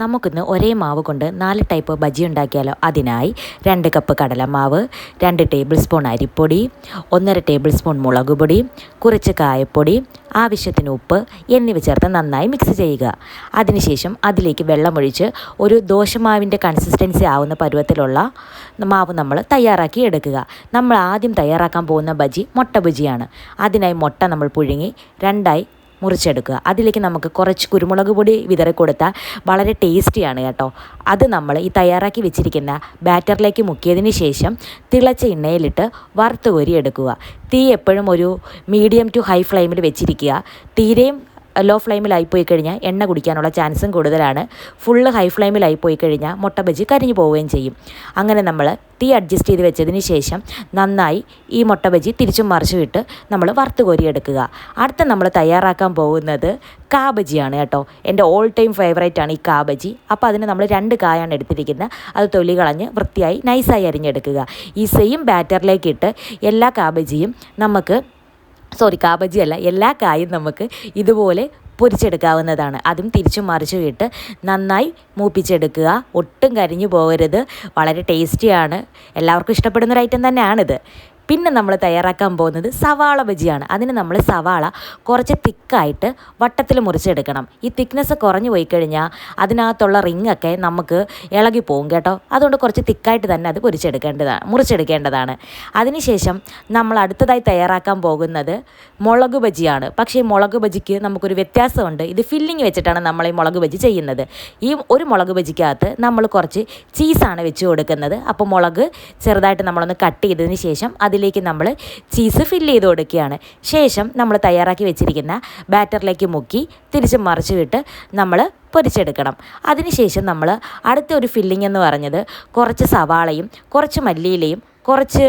നമുക്കിന്ന് ഒരേ മാവ് കൊണ്ട് നാല് ടൈപ്പ് ബജി ഉണ്ടാക്കിയാലോ? അതിനായി രണ്ട് കപ്പ് കടലമാവ് രണ്ട് ടേബിൾ സ്പൂൺ അരിപ്പൊടി ഒന്നര ടേബിൾ സ്പൂൺ മുളക് പൊടി കുറച്ച് കായപ്പൊടി ആവശ്യത്തിന് ഉപ്പ് എന്നിവ ചേർത്ത് നന്നായി മിക്സ് ചെയ്യുക. അതിനുശേഷം അതിലേക്ക് വെള്ളമൊഴിച്ച് ഒരു ദോശമാവിന്റെ കൺസിസ്റ്റൻസി ആവുന്ന പരുവത്തിലുള്ള മാവ് നമ്മൾ തയ്യാറാക്കി എടുക്കുക. നമ്മൾ ആദ്യം തയ്യാറാക്കാൻ പോകുന്ന ബജി മുട്ട ബജിയാണ് അതിനായി മുട്ട നമ്മൾ പുഴുങ്ങി രണ്ടായി മുറിച്ചെടുക്കുക. അതിലേക്ക് നമുക്ക് കുറച്ച് കുരുമുളക് പൊടി വിതറി കൊടുത്താൽ വളരെ ടേസ്റ്റിയാണ് കേട്ടോ. അത് നമ്മൾ ഈ തയ്യാറാക്കി വെച്ചിരിക്കുന്ന ബാറ്ററിലേക്ക് മുക്കിയതിന് ശേഷം തിളച്ച എണ്ണയിലിട്ട് വറുത്ത് കോരി എടുക്കുക തീ എപ്പോഴും ഒരു മീഡിയം ടു ഹൈ ഫ്ലെയിമിൽ വെച്ചിരിക്കുക. തീരെയും ലോ ഫ്ലെയിമിലായി പോയി കഴിഞ്ഞാൽ എണ്ണ കുടിക്കാനുള്ള ചാൻസും കൂടുതലാണ്. ഫുള്ള് ഹൈ ഫ്ലെയിമിലായി പോയി കഴിഞ്ഞാൽ മുട്ട ബജി കരിഞ്ഞു പോവുകയും ചെയ്യും. അങ്ങനെ നമ്മൾ തീ അഡ്ജസ്റ്റ് ചെയ്ത് വെച്ചതിന് ശേഷം നന്നായി ഈ മുട്ട ബജി തിരിച്ചും മറിച്ചും ഇട്ട് നമ്മൾ വറുത്ത് കോരിയെടുക്കുക അടുത്ത നമ്മൾ തയ്യാറാക്കാൻ പോകുന്നത് കാബജിയാണ് കേട്ടോ. എന്റെ ഓൾ ടൈം ഫേവറേറ്റ് ആണ് ഈ കാബജി. അപ്പോൾ അതിന് നമ്മൾ രണ്ട് കായാണ് എടുത്തിരിക്കുന്നത്. അത് തൊലി കളഞ്ഞ് വൃത്തിയായി നൈസായി അരിഞ്ഞെടുക്കുക. ഈ സെയിം ബാറ്ററിലേക്കിട്ട് എല്ലാ കാബജിയും നമുക്ക് സോറി കാബജി അല്ല. എല്ലാ കായും നമുക്ക് ഇതുപോലെ പൊരിച്ചെടുക്കാവുന്നതാണ്. അതും തിരിച്ചും മറിച്ചും ഇട്ട് നന്നായി മൂപ്പിച്ചെടുക്കുക. ഒട്ടും കരിഞ്ഞു പോകരുത്. വളരെ ടേസ്റ്റിയാണ് എല്ലാവർക്കും ഇഷ്ടപ്പെടുന്ന ഒരു ഐറ്റം തന്നെയാണിത്. പിന്നെ നമ്മൾ തയ്യാറാക്കാൻ പോകുന്നത് സവാള ബജിയാണ്. അതിന് നമ്മൾ സവാള കുറച്ച് തിക്കായിട്ട് വട്ടത്തിൽ മുറിച്ചെടുക്കണം. ഈ തിക്നെസ് കുറഞ്ഞു പോയി കഴിഞ്ഞാൽ അതിനകത്തുള്ള റിങ്ങൊക്കെ നമുക്ക് ഇളകി പോകും കേട്ടോ. അതുകൊണ്ട് കുറച്ച് തിക്കായിട്ട് തന്നെ അത് പൊരിച്ചെടുക്കേണ്ടതാണ് മുറിച്ചെടുക്കേണ്ടതാണ്. അതിനുശേഷം നമ്മൾ അടുത്തതായി തയ്യാറാക്കാൻ പോകുന്നത് മുളക് ബജിയാണ്. പക്ഷേ ഈ മുളക് ബജിക്ക് നമുക്കൊരു വ്യത്യാസമുണ്ട്. ഇത് ഫില്ലിങ് വെച്ചിട്ടാണ് നമ്മൾ ഈ മുളക് ബജി ചെയ്യുന്നത്. ഈ ഒരു മുളക് ബജിക്കകത്ത് നമ്മൾ കുറച്ച് ചീസാണ് വെച്ച് കൊടുക്കുന്നത്. അപ്പോൾ മുളക് ചെറുതായിട്ട് നമ്മളൊന്ന് കട്ട് ചെയ്തതിന് ശേഷം അതിലേക്ക് നമ്മൾ ചീസ് ഫില്ല് ചെയ്ത് കൊടുക്കുകയാണ്. ശേഷം നമ്മൾ തയ്യാറാക്കി വെച്ചിരിക്കുന്ന ബാറ്ററിലേക്ക് മുക്കി തിരിച്ച് മറിച്ച് വിട്ട് നമ്മൾ പൊരിച്ചെടുക്കണം. അതിനുശേഷം നമ്മൾ അടുത്ത ഒരു ഫില്ലിംഗ് എന്ന് പറഞ്ഞത് കുറച്ച് സവാളയും കുറച്ച് മല്ലിയിലയും കുറച്ച്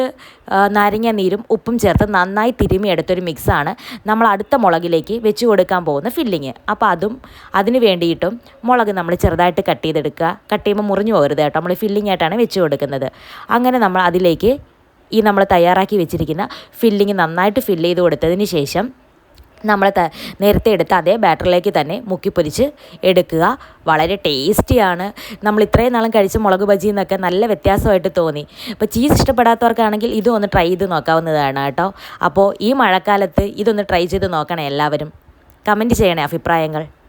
നാരങ്ങ നീരും ഉപ്പും ചേർത്ത് നന്നായി തിരുമി എടുത്തൊരു മിക്സാണ് നമ്മൾ അടുത്ത മുളകിലേക്ക് വെച്ച് കൊടുക്കാൻ പോകുന്ന ഫില്ലിങ് അപ്പോൾ അതും അതിന് വേണ്ടിയിട്ടും മുളക് നമ്മൾ ചെറുതായിട്ട് കട്ട് ചെയ്തെടുക്കുക. കട്ട് ചെയ്യുമ്പോൾ മുറിഞ്ഞു പോകരുത് കേട്ടോ. നമ്മൾ ഫില്ലിംഗ് ആയിട്ടാണ് വെച്ച് കൊടുക്കുന്നത്. അങ്ങനെ നമ്മൾ അതിലേക്ക് ഈ നമ്മൾ തയ്യാറാക്കി വെച്ചിരിക്കുന്ന ഫില്ലിങ് നന്നായിട്ട് ഫില്ല് ചെയ്ത് കൊടുത്തതിന് ശേഷം നമ്മൾ നേരത്തെ എടുത്ത അതേ ബാറ്ററിലേക്ക് തന്നെ മുക്കിപ്പൊരിച്ച് എടുക്കുക. വളരെ ടേസ്റ്റിയാണ്. നമ്മൾ ഇത്രയും നാളും കഴിച്ച മുളക് ബജി എന്നൊക്കെ നല്ല വ്യത്യാസമായിട്ട് തോന്നി. അപ്പോൾ ചീസ് ഇഷ്ടപ്പെടാത്തവർക്കാണെങ്കിൽ ഇതും ഒന്ന് ട്രൈ ചെയ്ത് നോക്കാവുന്നതാണ് കേട്ടോ. അപ്പോൾ ഈ മഴക്കാലത്ത് ഇതൊന്ന് ട്രൈ ചെയ്ത് നോക്കണേ എല്ലാവരും. കമന്റ് ചെയ്യണേ അഭിപ്രായങ്ങൾ.